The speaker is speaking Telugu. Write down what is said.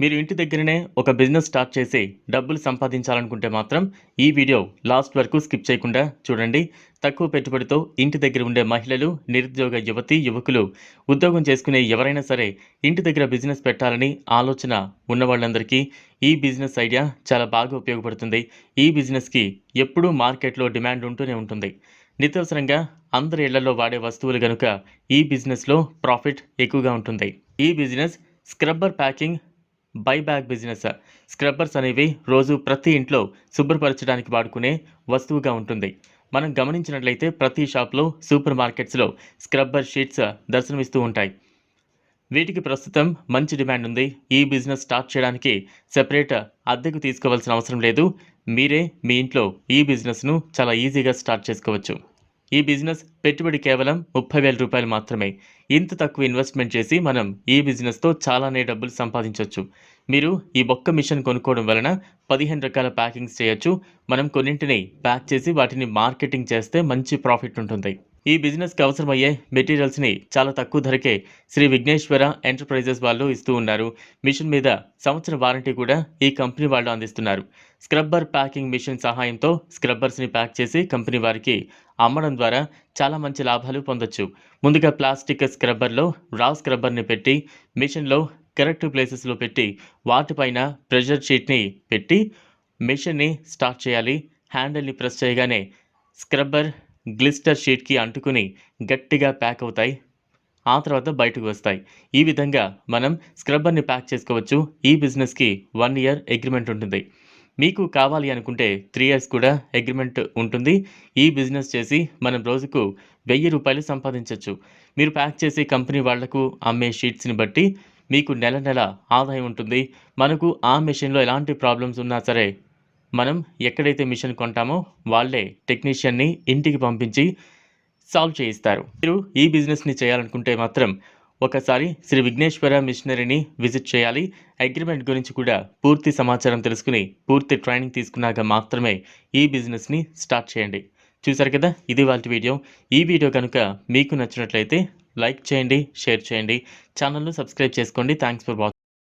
మీరు ఇంటి దగ్గరనే ఒక బిజినెస్ స్టార్ట్ చేసి డబ్బులు సంపాదించాలనుకుంటే మాత్రం ఈ వీడియో లాస్ట్ వరకు స్కిప్ చేయకుండా చూడండి. తక్కువ పెట్టుబడితో ఇంటి దగ్గర ఉండే మహిళలు నిరుద్యోగ యువతి యువకులు ఉద్యోగం చేసుకునే ఎవరైనా సరే ఇంటి దగ్గర బిజినెస్ పెట్టాలని ఆలోచన ఉన్న వాళ్ళందరికీ ఈ బిజినెస్ ఐడియా చాలా బాగా ఉపయోగపడుతుంది. ఈ బిజినెస్కి ఎప్పుడూ మార్కెట్లో డిమాండ్ ఉంటూనే ఉంటుంది. నిత్యవసరంగా అందరి ఇళ్ళలో వాడే వస్తువులు కనుక ఈ బిజినెస్లో ప్రాఫిట్ ఎక్కువగా ఉంటుంది. ఈ business scrubber packing buyback business. Scrubbers అనేవి రోజు ప్రతి ఇంట్లో శుభ్రపరచడానికి వాడుకునే వస్తువుగా ఉంటుంది. మనం గమనించినట్లయితే ప్రతి షాప్లో సూపర్ మార్కెట్స్లో స్క్రబ్బర్ షీట్స్ దర్శనమిస్తూ ఉంటాయి. వీటికి ప్రస్తుతం మంచి డిమాండ్ ఉంది. ఈ బిజినెస్ స్టార్ట్ చేయడానికి సెపరేట్ అద్దెకు తీసుకోవాల్సిన అవసరం లేదు. మీరే మీ ఇంట్లో ఈ బిజినెస్ను చాలా ఈజీగా స్టార్ట్ చేసుకోవచ్చు. ఈ బిజినెస్ పెట్టుబడి కేవలం ముప్పై వేల రూపాయలు మాత్రమే. ఇంత తక్కువ ఇన్వెస్ట్మెంట్ చేసి మనం ఈ బిజినెస్తో చాలానే డబ్బులు సంపాదించవచ్చు మీరు ఈ ఒక్క మిషన్ కొనుక్కోవడం వలన పదిహేను రకాల ప్యాకింగ్స్ చేయొచ్చు. మనం కొన్నింటిని ప్యాక్ చేసి వాటిని మార్కెటింగ్ చేస్తే మంచి ప్రాఫిట్ ఉంటుంది. ఈ బిజినెస్కి అవసరమయ్యే మెటీరియల్స్ని చాలా తక్కువ ధరకే శ్రీ విఘ్నేశ్వర ఎంటర్ప్రైజెస్ వాళ్ళు ఇస్తూ ఉన్నారు. మిషన్ మీద సంవత్సర వారంటీ కూడా ఈ కంపెనీ వాళ్ళు అందిస్తున్నారు. స్క్రబ్బర్ ప్యాకింగ్ మిషన్ సహాయంతో స్క్రబ్బర్స్ని ప్యాక్ చేసి కంపెనీ వారికి అమ్మడం ద్వారా చాలా మంచి లాభాలు పొందొచ్చు. ముందుగా ప్లాస్టిక్ స్క్రబ్బర్లో రా స్క్రబ్బర్ని పెట్టి మిషన్లో కరెక్ట్ ప్లేసెస్లో పెట్టి వాటిపైన ప్రెషర్ షీట్ని పెట్టి మిషన్ని స్టార్ట్ చేయాలి. హ్యాండిల్ని ప్రెస్ చేయగానే స్క్రబ్బర్ గ్లిస్టర్ షీట్కి అంటుకుని గట్టిగా ప్యాక్ అవుతాయి. ఆ తర్వాత బయటకు వస్తాయి. ఈ విధంగా మనం స్క్రబ్బర్ని ప్యాక్ చేసుకోవచ్చు. ఈ బిజినెస్కి వన్ ఇయర్ అగ్రిమెంట్ ఉంటుంది. మీకు కావాలి అనుకుంటే త్రీ ఇయర్స్ కూడా అగ్రిమెంట్ ఉంటుంది. ఈ బిజినెస్ చేసి మనం రోజుకు వెయ్యి రూపాయలు సంపాదించవచ్చు మీరు ప్యాక్ చేసే కంపెనీ వాళ్ళకు అమ్మే షీట్స్ని బట్టి మీకు నెల నెల ఆదాయం ఉంటుంది. మనకు ఆ మెషిన్లో ఎలాంటి ప్రాబ్లమ్స్ ఉన్నా సరే మనం ఎక్కడైతే మిషన్ కొంటామో వాళ్ళే టెక్నీషియన్ని ఇంటికి పంపించి సాల్వ్ చేయిస్తారు. మీరు ఈ బిజినెస్ని చేయాలనుకుంటే మాత్రం ఒకసారి శ్రీ విఘ్నేశ్వర మిషనరీని విజిట్ చేయాలి. అగ్రిమెంట్ గురించి కూడా పూర్తి సమాచారం తెలుసుకుని పూర్తి ట్రైనింగ్ తీసుకున్నాక మాత్రమే ఈ బిజినెస్ని స్టార్ట్ చేయండి. చూసారు కదా? ఇది వాళ్ళ వీడియో. ఈ వీడియో కనుక మీకు నచ్చినట్లయితే లైక్ చేయండి షేర్ చేయండి. ఛానల్ను సబ్స్క్రైబ్ చేసుకోండి. Thanks for watching